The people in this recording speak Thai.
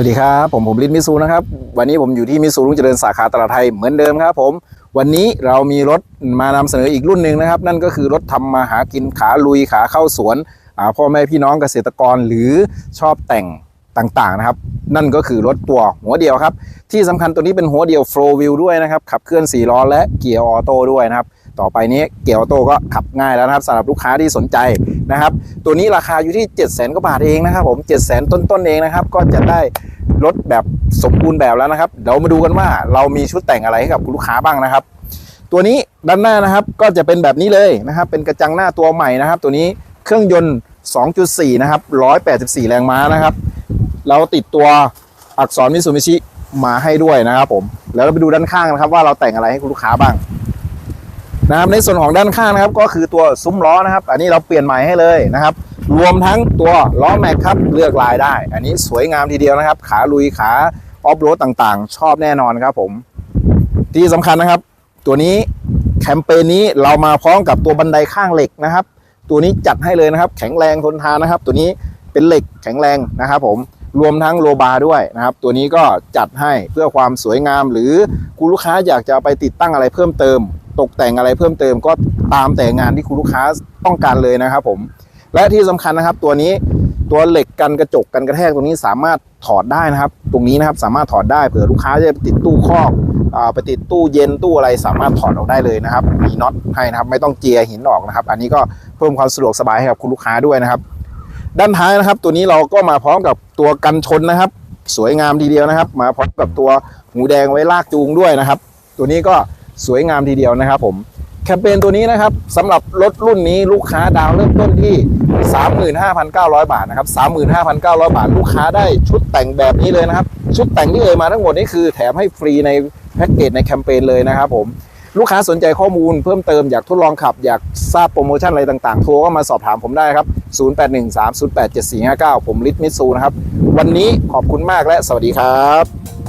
วัสดีครับ ผมผมลิศมิสูนะครับ วันนี้ผมอยู่ที่มิสูรุ่งเจริญสาขาตลาดไทยเหมือนเดิมครับผมวันนี้เรามีรถมานำเสนออีกรุ่นหนึ่งนะครับ นั่นก็คือรถทำมาหากินขาลุยขาเข้าสวนพ่อแม่พี่น้องเกษตรกรหรือชอบแต่งต่างๆนะครับ นั่นก็คือรถตัวหัวเดียวครับ ที่สำคัญตัวนี้เป็นหัวเดียว flow wheel ด้วยนะครับขับเคลื่อน4ล้อและเกียร์ออโต้ด้วยนะครับ ต่อไปนี้เกียร์ออโต้ก็ขับง่ายแล้วนะครับสำหรับลูกค้าที่สนใจนะครับ ตัวนี้ราคาอยู่ที่ 7 0 0 0 0 0กว่าบาทเองนะครับ ผม7 0 0 0 0 0ต้นๆเองนะครับ ก็จะได้รถแบบสมบูรณ์แบบแล้วนะครับเดี๋ยวมาดูกันว่าเรามีชุดแต่งอะไรให้กับคุณลูกค้าบ้างนะครับ ตัวนี้ด้านหน้านะครับก็จะเป็นแบบนี้เลยนะครับ เป็นกระจังหน้าตัวใหม่นะครับ ตัวนี้เครื่องยนต์ 2.4 นะครับ 184 แรงม้านะครับ เราติดตัวอักษรมิซูมิชิมาให้ด้วยนะครับผม แล้วเราไปดูด้านข้างนะครับว่าเราแต่งอะไรให้คุณลูกค้าบ้าง นะครับในส่วนของด้านข้างนะครับ ก็คือตัวซุ้มล้อนะครับ อันนี้เราเปลี่ยนใหม่ให้เลยนะครับ รวมทั้งตัวล้อแม็กครับเลือกลายได้ อันนี้สวยงามทีเดียวนะครับ ขาลุยขาออฟโรดต่างๆ ชอบแน่นอนครับผม ที่สำคัญนะครับ ตัวนี้แคมเปญนี้เรามาพร้อมกับตัวบันไดข้างเหล็กนะครับ ตัวนี้จัดให้เลยนะครับ แข็งแรงทนทานนะครับ ตัวนี้เป็นเหล็กแข็งแรงนะครับผมรวมทั้งโลบาร์ด้วยนะครับ ตัวนี้ก็จัดให้เพื่อความสวยงาม หรือคุณลูกค้าอยากจะไปติดตั้งอะไรเพิ่มเติม ตกแต่งอะไรเพิ่มเติมก็ตามแต่งานที่คุณลูกค้าต้องการเลยนะครับผม และที่สำคัญนะครับ ตัวนี้ตัวเหล็กกันกระจกกันกระแทกตรงนี้สามารถถอดได้นะครับ ตรงนี้นะครับสามารถถอดได้เผื่อลูกค้าจะไปติดตู้ครอบอ่าไปติดตู้เย็นตู้อะไรสามารถถอดออกได้เลยนะครับ มีน็อตให้นะครับ ไม่ต้องเจียหินออกนะครับ อันนี้ก็เพิ่มความสะดวกสบายให้กับคุณลูกค้าด้วยนะครับ ด้านท้ายนะครับ ตัวนี้เราก็มาพร้อมกับตัวกันชนนะครับ สวยงามทีเดียวนะครับ มาพร้อมกับตัวหูแดงไว้ลากจูงด้วยนะครับ ตัวนี้ก็ สวยงามทีเดียวนะครับผมแคมเปญตัวนี้นะครับสำหรับรถรุ่นนี้ลูกค้าดาวเริ่มต้นที่ 35,900 บาทนะครับ 35,900 บาท ลูกค้าได้ชุดแต่งแบบนี้เลยนะครับ ชุดแต่งที่เอ่ยมาทั้งหมดนี้คือแถมให้ฟรีในแพ็กเกจในแคมเปญเลยนะครับผมลูกค้าสนใจข้อมูลเพิ่มเติมอยากทดลองขับ อยากทราบโปรโมชั่นอะไรต่างๆ โทรก็มาสอบถามผมได้ครับ 0813087459 ผมลิทมิตซูนะครับ วันนี้ขอบคุณมากและสวัสดีครับ